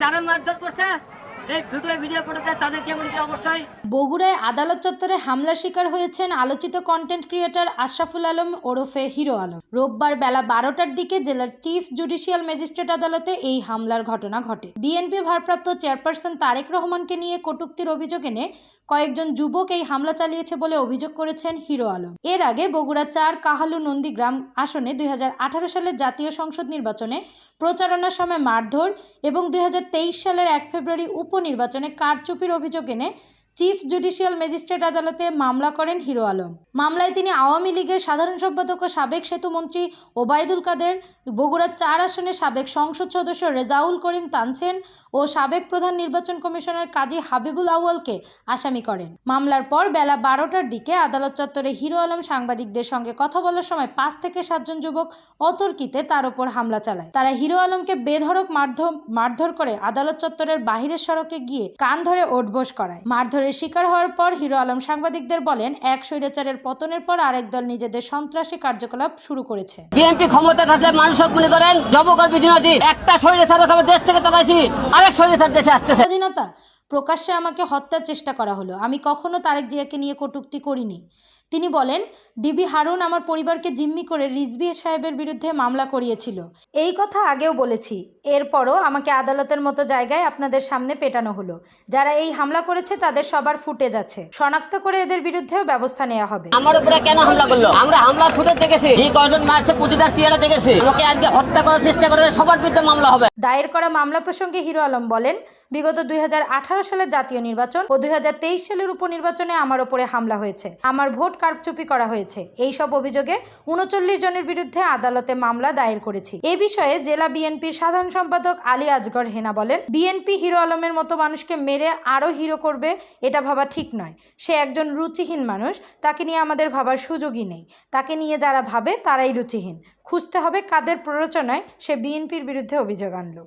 যারা মারধর করছে। বগুড়ায় আদালত চত্বরে শিকার হয়েছেন আলোচিত কন্টেন্ট আশরাফুল আলম ওরফে হিরো আলম। রোববার বেলা বারোটার দিকে জেলার চিফ জুডিশিয়াল ম্যাজিস্ট্রেট আদালতে এই হামলার ঘটনা ঘটে। বিএনপি ভারপ্রাপ্ত চেয়ারপারসন তারেক রহমানকে নিয়ে কটূক্তির অভিযোগ এনে কয়েকজন যুবক এই হামলা চালিয়েছে বলে অভিযোগ করেছেন হিরো আলম। এর আগে বগুড়া চার কাহালু নন্দীগ্রাম আসনে দুই হাজার আঠারো সালের জাতীয় সংসদ নির্বাচনে প্রচারণার সময় মারধর এবং দুই হাজার তেইশ সালের এক ফেব্রুয়ারি উপনির্বাচনে কারচুপির অভিযোগ এনে চিফ জুডিশিয়াল ম্যাজিস্ট্রেট আদালতে মামলা করেন হিরো আলম। মামলায় তিনি আওয়ামী লীগের সাধারণ সম্পাদক ও সাবেক সেতুমন্ত্রী ওবায়দুল কাদের, বগুড়ার চার আসনের সাবেক সংসদ সদস্য রেজাউল করিম তানসেন ও সাবেক প্রধান নির্বাচন কমিশনার কাজী হাবিবুল আউয়ালকে আসামি করেন। মামলার পর বেলা বারোটার দিকে আদালত চত্বরে হিরো আলম সাংবাদিকদের সঙ্গে কথা বলার সময় পাঁচ থেকে সাতজন যুবক অতর্কিতে তার ওপর হামলা চালায়। তারা হিরো আলমকে বেধড়ক মারধর মারধর করে আদালত চত্বরের বাহিরের সড়কে গিয়ে কান ধরে ওঠবোস করায়। মারধরের শিকার হওয়ার পর হিরো আলম সাংবাদিকদের বলেন এক স্বৈরাচারের পতনের পর আরেক দল নিজেদের সন্ত্রাসী কার্যকলাপ শুরু করেছে। বিএনপি ক্ষমতা থাকলে মানুষ মনে করেন? জবকর বিধিনতি একটা স্বৈরাচার দেশ থেকে তাকাইছি আরেক স্বৈরাচার দেশে আসতেছে। স্বাধীনতা প্রকাশ্যে আমাকে হত্যার চেষ্টা করা হলো। আমি কখনো তারেক জিয়াকে নিয়ে কটুক্তি করিনি। তিনি বলেন, ডিবি হারুন আমার পরিবারকে জিম্মি করে রিজভি সাহেবের বিরুদ্ধে মামলা করিয়েছিল। এই কথা আগেও বলেছি। এরপরও আমাকে আদালতের মতো জায়গায় আপনাদের সামনে পেটানো হলো। যারা এই হামলা করেছে, তাদের সবার ফুটেজ আছে। শনাক্ত করে এদের বিরুদ্ধেও ব্যবস্থা নেওয়া হবে। আমার উপরে কেন হামলা করল? আমরা হামলা ফুটে দেখেছি। যে মারছে প্রতিটা দেখেছি। আমাকে আজকে হত্যা করার চেষ্টা করেছে, সবার বিরুদ্ধে মামলা হবে। দায়ের করা মামলা প্রসঙ্গে হিরো আলম বলেন, বিগত দুই হাজার আঠারো সালের জাতীয় নির্বাচন ও দুই সালের উপনির্বাচনে আমার ওপরে হামলা হয়েছে। আমার ভোট কারচুপি করা হয়েছে। এই সব অভিযোগে উনচল্লিশ জনের বিরুদ্ধে আদালতে মামলা দায়ের করেছি। এ বিষয়ে জেলা বিএনপির সাধারণ সম্পাদক আলী আজগর হেনা বলেন, বিএনপি হিরো আলমের মতো মানুষকে মেরে আরও হিরো করবে, এটা ভাবা ঠিক নয়। সে একজন রুচিহীন মানুষ, তাকে নিয়ে আমাদের ভাবার সুযোগই নেই। তাকে নিয়ে যারা ভাবে, তারাই রুচিহীন। খুঁজতে হবে কাদের প্ররোচনায় সে বিএনপির বিরুদ্ধে অভিযোগ আনলো।